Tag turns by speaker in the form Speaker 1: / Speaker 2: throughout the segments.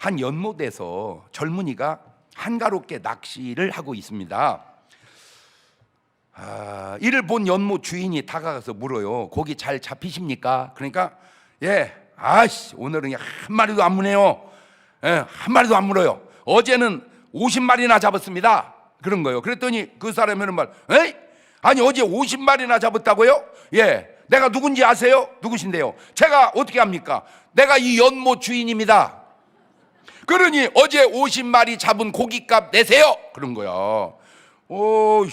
Speaker 1: 한 연못에서 젊은이가 한가롭게 낚시를 하고 있습니다. 아, 이를 본 연못 주인이 다가가서 물어요. 고기 잘 잡히십니까? 그러니까 예, 아씨 오늘은 한 마리도 안 무네요. 예, 한 마리도 안 물어요. 어제는 50마리나 잡았습니다. 그런 거예요. 그랬더니 그 사람이 하는 말, 에이? 아니 어제 50마리나 잡았다고요? 예, 내가 누군지 아세요? 누구신데요? 제가 어떻게 합니까? 내가 이 연못 주인입니다. 그러니 어제 50마리 잡은 고깃값 내세요. 그런 거야. 오,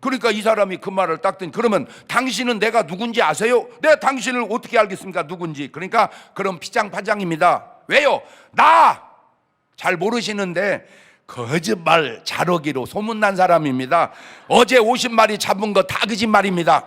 Speaker 1: 그러니까 이 사람이 그 말을 딱 듣니 그러면 당신은 내가 누군지 아세요? 내가 당신을 어떻게 알겠습니까? 누군지. 그러니까 그럼 피장파장입니다. 왜요? 나 잘 모르시는데 거짓말 잘하기로 소문난 사람입니다. 어제 50마리 잡은 거 다 거짓말입니다.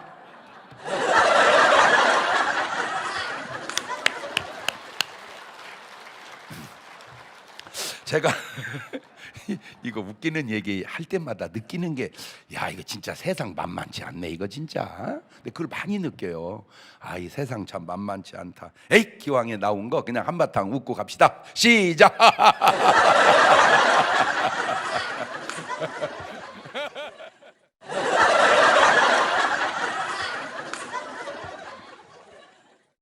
Speaker 1: 제가 이거 웃기는 얘기 할 때마다 느끼는 게 야 이거 진짜 세상 만만치 않네 이거 진짜. 근데 그걸 많이 느껴요. 아 이 세상 참 만만치 않다. 에이 기왕에 나온 거 그냥 한바탕 웃고 갑시다. 시작